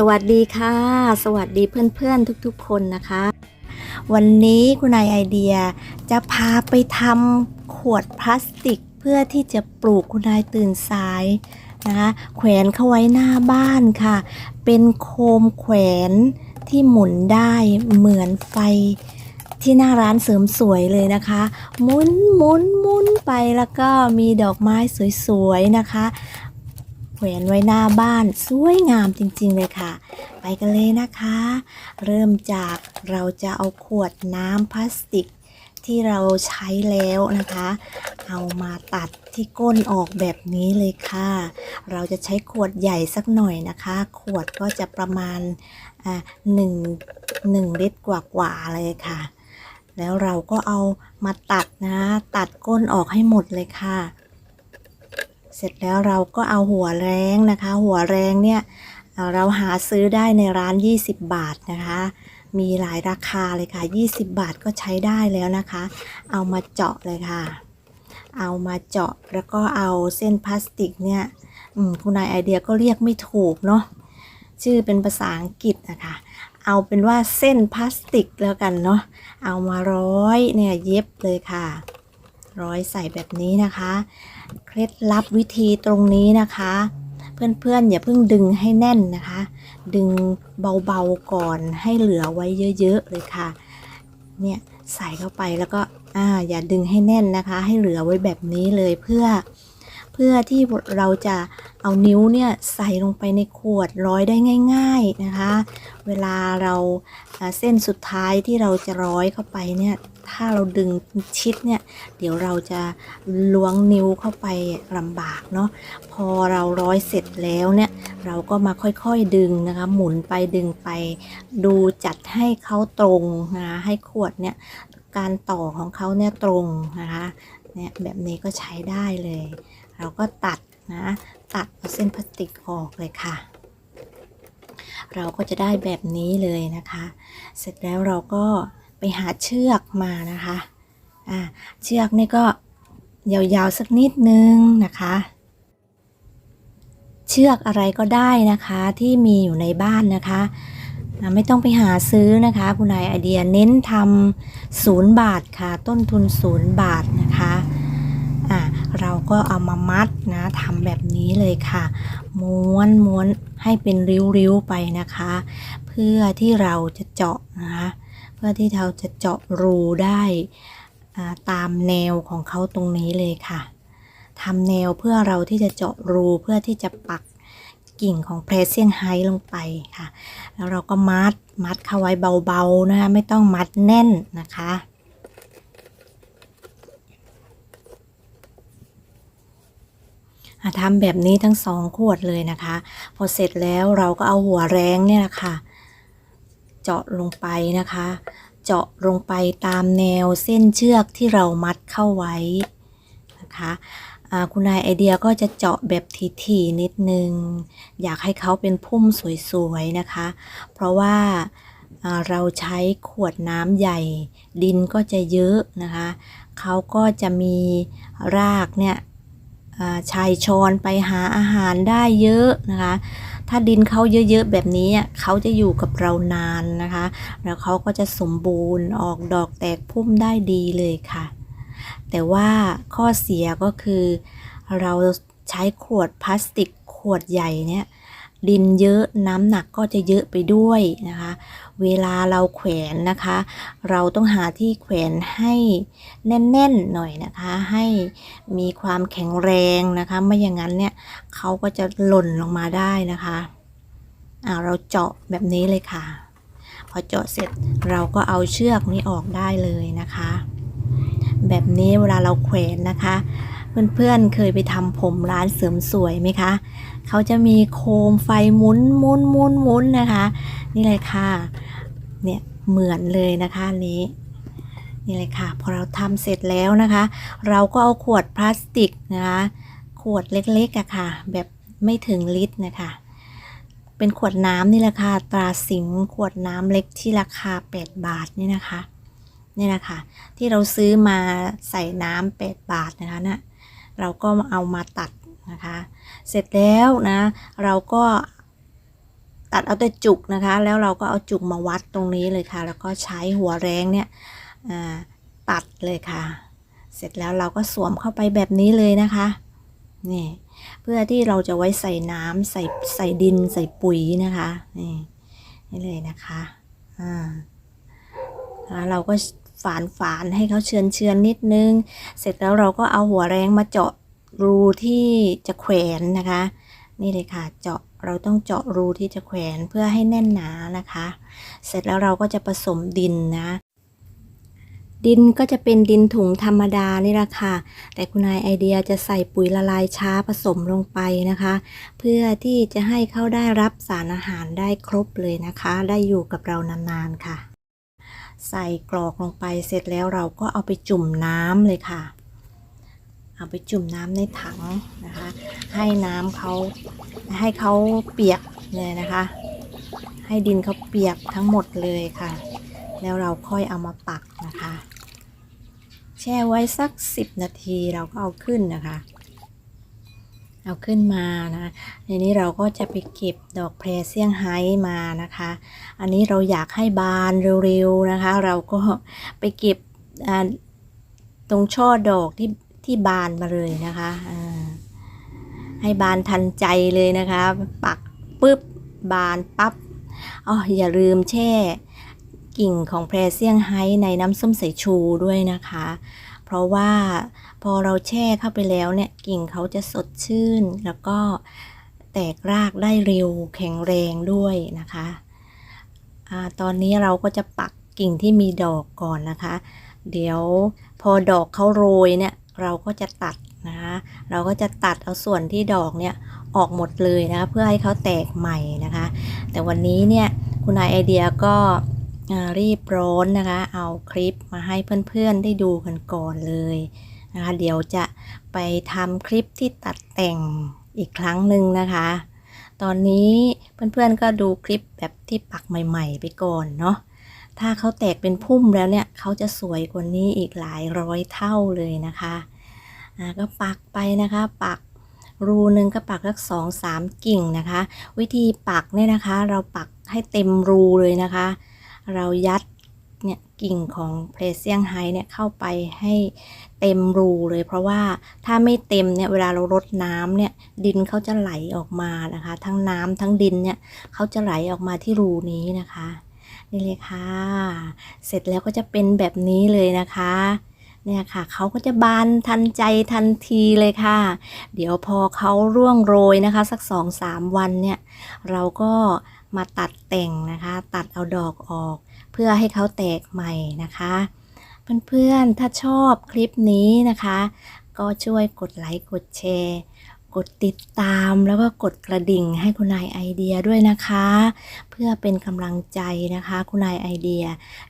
สวัสดีค่ะ สวัสดีเพื่อนๆทุกๆคนนะคะ วันนี้คุณนายไอเดียจะพาไปทำขวดพลาสติก เพื่อที่จะปลูกคุณนายตื่นสายนะคะแขวนเข้าไว้หน้าบ้านค่ะ เป็นโคมแขวนที่หมุนได้เหมือนไฟที่หน้าร้านเสริมสวยเลยนะคะหมุนหมุนหมุนไปแล้วก็มีดอกไม้สวยๆนะคะ แขวนไว้หน้าบ้านสวยงามจริงๆเลยค่ะ ไปกันเลยนะคะ เริ่มจากเราจะเอาขวดน้ำพลาสติกที่เราใช้แล้วนะคะ เอามาตัดที่ก้นออกแบบนี้เลยค่ะ เราจะใช้ขวดใหญ่สักหน่อยนะคะ ขวดก็จะประมาณอ่าหนึ่งหนึ่งลิตรกว่าๆเลยค่ะ แล้วเราก็เอามาตัดนะ ตัดก้นออกให้หมดเลยค่ะ เสร็จแล้วเราก็เอาหัวแรงนะคะ หัวแรงเนี่ยเราหาซื้อได้ในร้าน 20 บาทนะคะ มีหลายราคาเลยค่ะ 20 บาทก็ใช้ได้แล้วนะคะ เอามาเจาะเลยค่ะ เอามาเจาะแล้วก็เอาเส้นพลาสติกเนี่ยคุณนายไอเดียก็เรียกไม่ถูกเนาะชื่อเป็นภาษาอังกฤษนะคะ เอาเป็นว่าเส้นพลาสติกแล้วกันเนาะ เอามาร้อยเนี่ยเย็บเลยค่ะ ร้อยใส่แบบนี้นะคะ เคล็ดลับวิธีตรงนี้นะคะ เพื่อนๆอย่าเพิ่งดึงให้แน่นนะคะ ดึงเบาๆก่อนให้เหลือไว้เยอะๆเลยค่ะ เนี่ยใส่เข้าไปแล้วก็อ่าอย่าดึงให้แน่นนะคะ ให้เหลือไว้แบบนี้เลยเพื่อ เพื่อที่เราจะเอานิ้วเนี่ยใส่ลงไปในขวดร้อยได้ง่าย ๆนะคะ เวลาเราอ่าเส้นสุดท้ายที่เราจะร้อยเข้าไปเนี่ย ถ้าเราดึงชิดเนี่ยเดี๋ยวเราจะล้วงนิ้วเข้าไปลำบากเนาะพอเราร้อยเสร็จแล้วเนี่ยเราก็มาค่อยๆดึงนะคะหมุนไปดึงไป ดูจัดให้เขาตรงนะคะให้ขวดเนี่ยการต่อของเขาเนี่ยตรงนะคะเนี่ยแบบนี้ก็ใช้ได้เลย เราก็ตัดนะตัดเอาเส้นพลาสติกออกเลยค่ะ เราก็จะได้แบบนี้เลยนะคะ เสร็จแล้วเราก็ ไปหาเชือกมานะคะอ่าเชือกนี่ก็ยาวๆสักนิดนึงนะคะ เชือกอะไรก็ได้นะคะที่มีอยู่ในบ้านนะคะไม่ต้องไปหาซื้อนะคะ คุณนายไอเดียเน้นทำศูนย์บาทค่ะ ต้นทุนศูนย์บาทนะคะอ่าเราก็เอามามัดนะทำแบบนี้เลยค่ะ ม้วนม้วนให้เป็นริ้วๆไปนะคะ เพื่อที่เราจะเจาะนะคะ เพื่อที่เราจะเจาะรูได้ตามแนวของเขาตรงนี้เลยค่ะทำแนวเพื่อเราที่จะเจาะรูเพื่อที่จะปักกิ่งของเพรสเซียงไฮลงไปค่ะ แล้วเราก็มัดมัดเข้าไว้เบาๆนะคะไม่ต้องมัดแน่นนะคะอะทำแบบนี้ทั้งสองขวดเลยนะคะ พอเสร็จแล้วเราก็เอาหัวแรงเนี่ยแหละค่ะ เจาะลงไปนะคะ เจาะลงไปตามแนวเส้นเชือกที่เรามัดเข้าไว้นะคะคุณนายไอเดียก็จะเจาะแบบถี่ๆนิดนึง อยากให้เขาเป็นพุ่มสวยๆนะคะ เพราะว่าเราใช้ขวดน้ำใหญ่ ดินก็จะเยอะนะคะเขาก็จะมีรากเนี่ยชายชอนไปหาอาหารได้เยอะนะคะ ถ้าดินเขาเยอะๆแบบนี้เขาจะอยู่กับเรานานนะคะ แล้วเขาก็จะสมบูรณ์ออกดอกแตกพุ่มได้ดีเลยค่ะ แต่ว่าข้อเสียก็คือ เราใช้ขวดพลาสติกขวดใหญ่เนี่ย ดินเยอะน้ำหนักก็จะเยอะไปด้วยนะคะ เวลาเราแขวนนะคะ เราต้องหาที่แขวนให้แน่นๆหน่อยนะคะ ให้มีความแข็งแรงนะคะ ไม่อย่างนั้นเนี่ยเขาก็จะหล่นลงมาได้นะคะอ่าเราเจาะแบบนี้เลยค่ะ พอเจาะเสร็จเราก็เอาเชือกนี้ออกได้เลยนะคะ แบบนี้เวลาเราแขวนนะคะ เพื่อนๆเคยไปทำผมร้านเสริมสวยไหมคะ เขาจะมีโคมไฟหมุนหมุนหมุนหมุนนะคะ นี่เลยค่ะเนี่ยเหมือนเลยนะคะนี้นี่เลยค่ะ พอเราทำเสร็จแล้วนะคะ เราก็เอาขวดพลาสติกนะคะ ขวดเล็กๆอะค่ะ แบบไม่ถึงลิตรนะคะ เป็นขวดน้ำนี่แหละค่ะ ตราสิงขวดน้ำเล็กที่ราคา 8 บาทนี่นะคะนี่แหละค่ะ ที่เราซื้อมาใส่น้ำ8บาทนะคะนะ่ะ เราก็เอามาตัดนะคะ เสร็จแล้วนะเราก็ตัดเอาแต่จุกนะคะ แล้วเราก็เอาจุกมาวัดตรงนี้เลยค่ะ แล้วก็ใช้หัวแรงเนี่ยตัดเลยค่ะ เสร็จแล้วเราก็สวมเข้าไปแบบนี้เลยนะคะนี่เพื่อที่เราจะไว้ใส่น้ำใส่ใส่ดินใส่ปุ๋ยนะคะนี่นี่เลยนะคะอ่าแล้วเราก็ ฝานฝานให้เขาเชือนเชือนนิดนึง เสร็จแล้วเราก็เอาหัวแรงมาเจาะรูที่จะแขวนนะคะ นี่เลยค่ะเจาะเราต้องเจาะรูที่จะแขวนเพื่อให้แน่นหนานะคะ เสร็จแล้วเราก็จะผสมดินนะ ดินก็จะเป็นดินถุงธรรมดานี่แหละค่ะ แต่คุณนายไอเดียจะใส่ปุ๋ยละลายช้าผสมลงไปนะคะ เพื่อที่จะให้เขาได้รับสารอาหารได้ครบเลยนะคะ ได้อยู่กับเรานานๆค่ะ ใส่กรอกลงไปเสร็จแล้วเราก็เอาไปจุ่มน้ำเลยค่ะ เอาไปจุ่มน้ำในถังนะคะ ให้น้ำเขาให้เขาเปียกเลยนะคะ ให้ดินเขาเปียกทั้งหมดเลยค่ะ แล้วเราค่อยเอามาปักนะคะ แช่ไว้สัก 10 นาทีเราก็เอาขึ้นนะคะ เอาขึ้นมานะในนี้เราก็จะไปเก็บดอกแพรเซี่ยงไฮ้มานะคะ อันนี้เราอยากให้บานเร็วๆนะคะ เราก็ไปเก็บตรงช่อดอกที่ที่บานมาเลยนะคะให้บานทันใจเลยนะคะ ปักปุ๊บบานปั๊บอ๋ออย่าลืมแช่กิ่งของแพรเซี่ยงไฮ้ในน้ำส้มสายชูด้วยนะคะ เพราะว่าพอเราแช่เข้าไปแล้วเนี่ยกิ่งเขาจะสดชื่น แล้วก็แตกรากได้เร็วแข็งแรงด้วยนะคะอาตอนนี้เราก็จะปักกิ่งที่มีดอกก่อนนะคะ เดี๋ยวพอดอกเขาโรยเนี่ยเราก็จะตัดนะคะเราก็จะตัดเอาส่วนที่ดอกเนี่ยออกหมดเลยนะคะเพื่อให้เขาแตกใหม่นะคะ แต่วันนี้เนี่ยคุณนายไอเดียก็ รีบร้อนนะคะ เอาคลิปมาให้เพื่อนๆได้ดูกันก่อนเลยนะคะเดี๋ยวจะไปทำคลิปที่ตัดแต่งอีกครั้งหนึ่งนะคะ ตอนนี้เพื่อนๆก็ดูคลิปแบบที่ปักใหม่ ๆ ไปก่อนเนาะถ้าเขาแตกเป็นพุ่มแล้วเนี่ยเขาจะสวยกว่านี้อีกหลายร้อยเท่าเลยนะคะก็ปักไปนะคะปักรูหนึ่งก็ปักสักสองสามกิ่งนะคะ วิธีปักเนี่ยนะคะ เราปักให้เต็มรูเลยนะคะ เรายัดเนี่ยกิ่งของเพลเซียงไฮเนี่ยเข้าไปให้เต็มรูเลย เพราะว่าถ้าไม่เต็มเนี่ยเวลาเรารดน้ำเนี่ยดินเขาจะไหลออกมานะคะ ทั้งน้ำทั้งดินเนี่ยเขาจะไหลออกมาที่รูนี้นะคะนี่เลยค่ะ เสร็จแล้วก็จะเป็นแบบนี้เลยนะคะ เนี่ยค่ะเขาก็จะบานทันใจทันทีเลยค่ะ เดี๋ยวพอเขาร่วงโรยนะคะ สักสองสามวันเนี่ยเราก็มาตัดแต่งนะคะ ตัดเอาดอกออก เพื่อให้เขาแตกใหม่นะคะเพื่อนๆถ้าชอบคลิปนี้นะคะ ก็ช่วยกดไลค์กดแชร์ ดติดตามแล้วก็กดกระดิ่งให้คุณนายไอเดียด้วยนะคะ เพื่อเป็นกำลังใจนะคะ คุณนายไอเดีย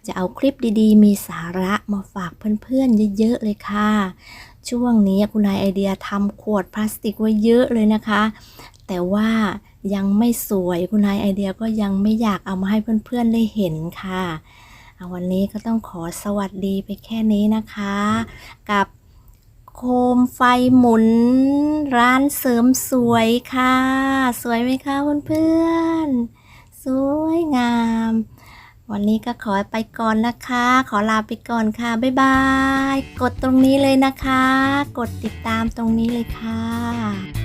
จะเอาคลิปดีๆ มีสาระมาฝากเพื่อนๆเยอะๆเลยค่ะ ช่วงนี้คุณนายไอเดียทำขวดพลาสติกไว้เยอะเลยนะคะ แต่ว่ายังไม่สวยคุณนายไอเดียก็ยังไม่อยากเอามาให้เพื่อนๆได้เห็นค่ะวันนี้ก็ต้องขอสวัสดีไปแค่นี้นะคะ กับ โคมไฟหมุน ร้านเสริมสวยค่ะ สวยไหมคะเพื่อนๆสวยงาม วันนี้ก็ขอไปก่อนนะคะ ขอลาไปก่อนค่ะ บ๊ายบาย กดตรงนี้เลยนะคะ กดติดตามตรงนี้เลยค่ะ